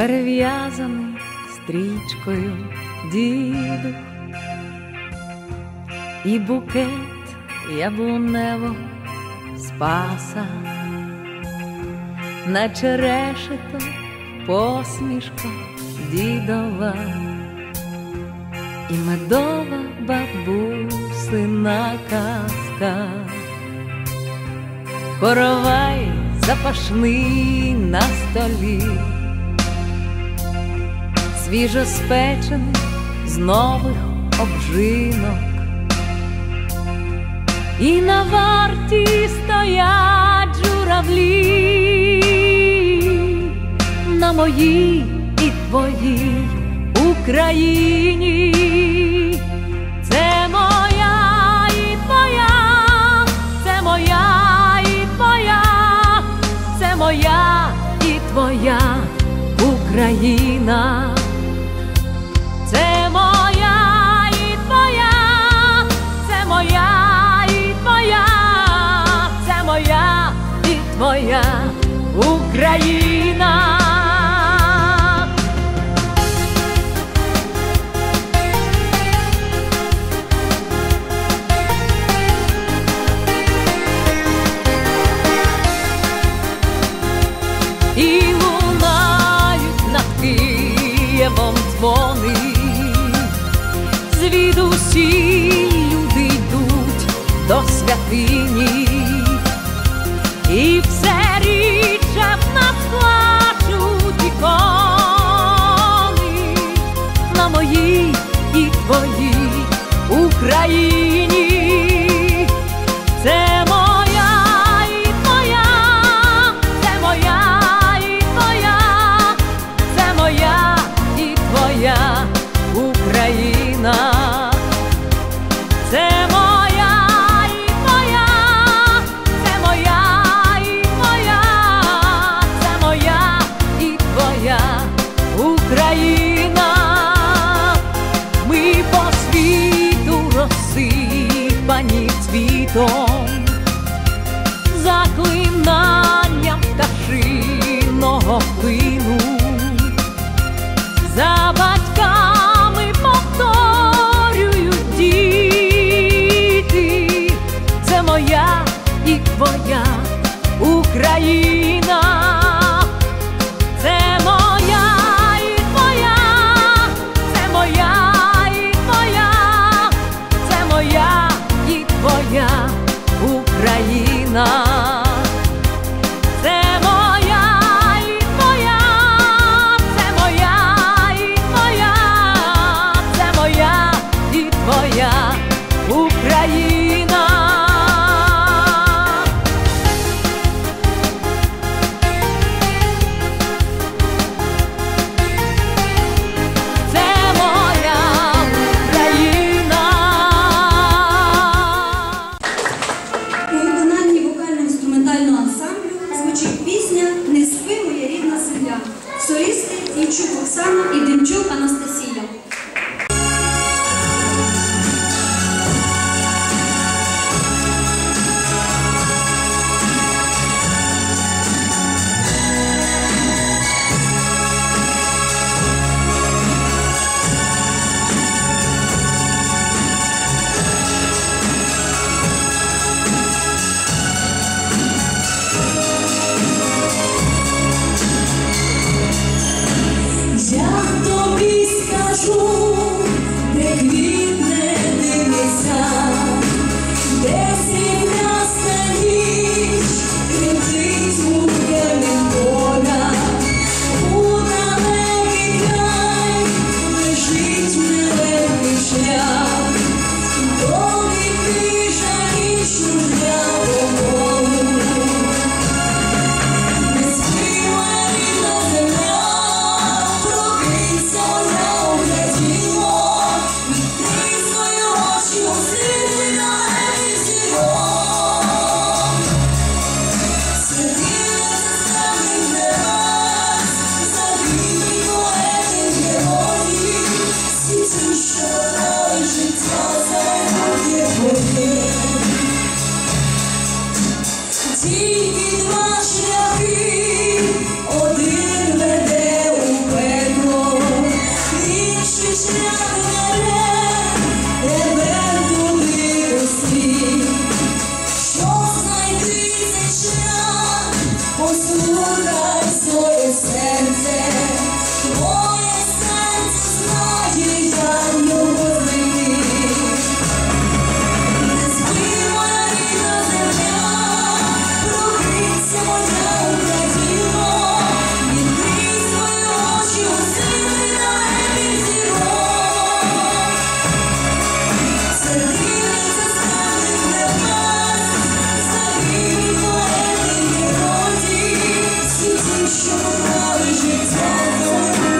перев'язаний стрічкою діду. І букет яблуневого спаса, на решето посмішка дідова. І медова бабусина казка, коровай запашний на столі свіжо спечених з нових обжинок, і на варті стоять журавлі на моїй і твоїй Україні. Це моя і твоя, це моя і твоя, це моя і твоя. Україна війні. І She told the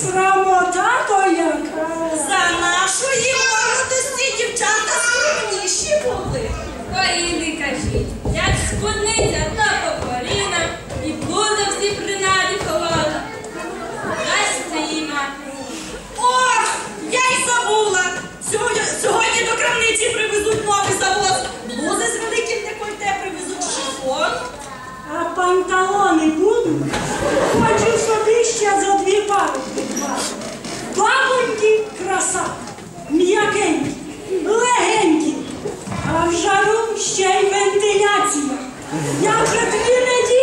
Срамота то яка. За нашої молодості дівчата скромніші були. Ой, не кажіть, як сподниця та поколіна і блуда всі принаді ховала. Дасть їй. О, я й забула. Сьогодні, сьогодні до крамниці привезуть новий завоз. Блузи з великим декольте привезуть шифон. А панталони будуть. Хочу собі ще за дві пари підбати. Бабонькі краса, м'якенькі, легенькі, а в жару ще й вентиляція. Я вже дві неділі.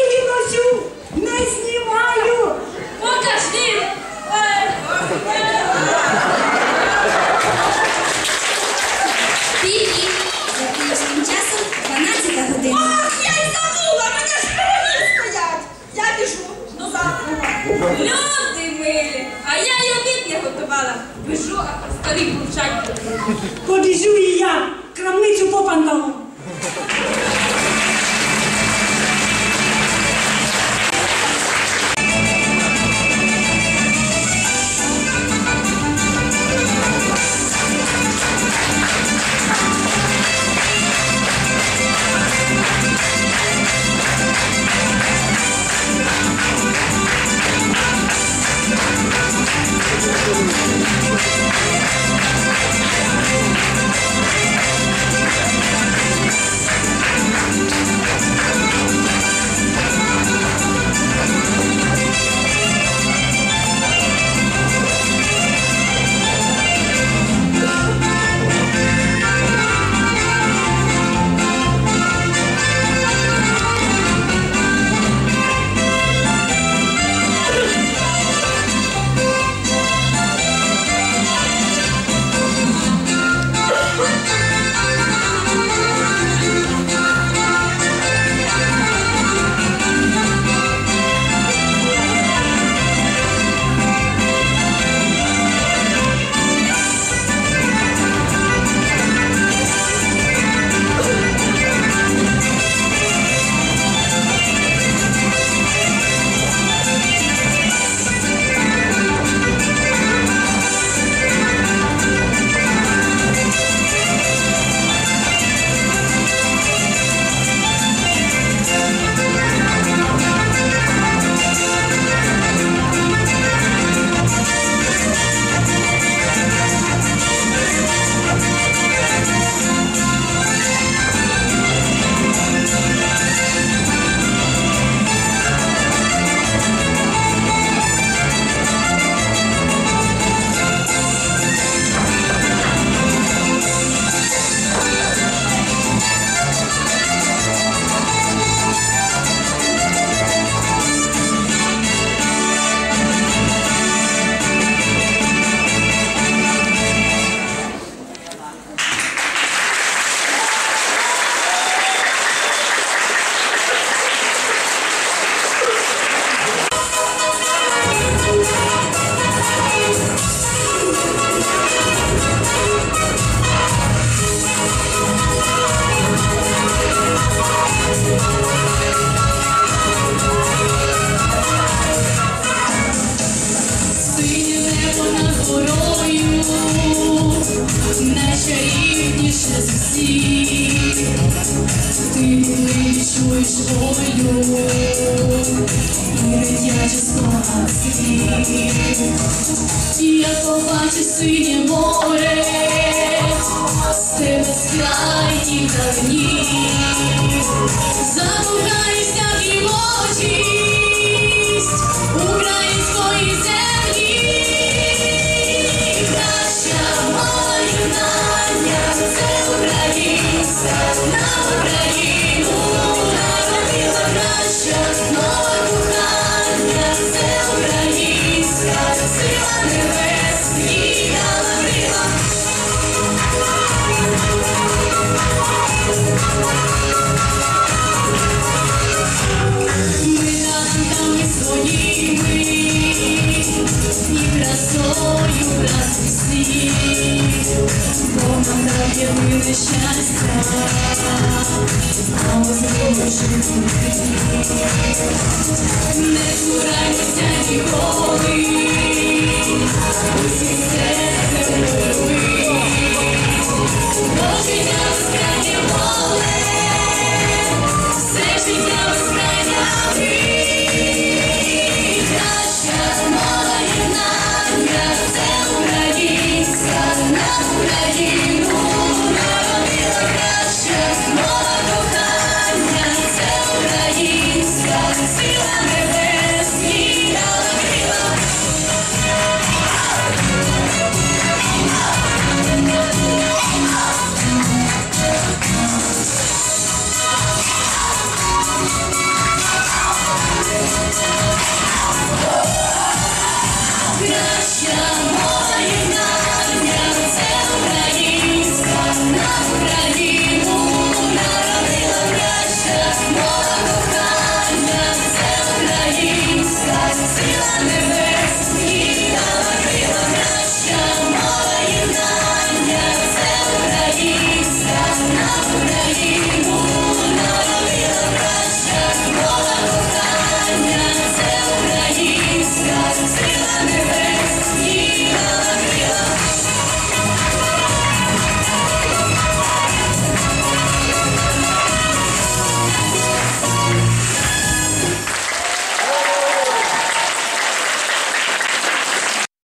Не чурайся ніколи, усі себе любить.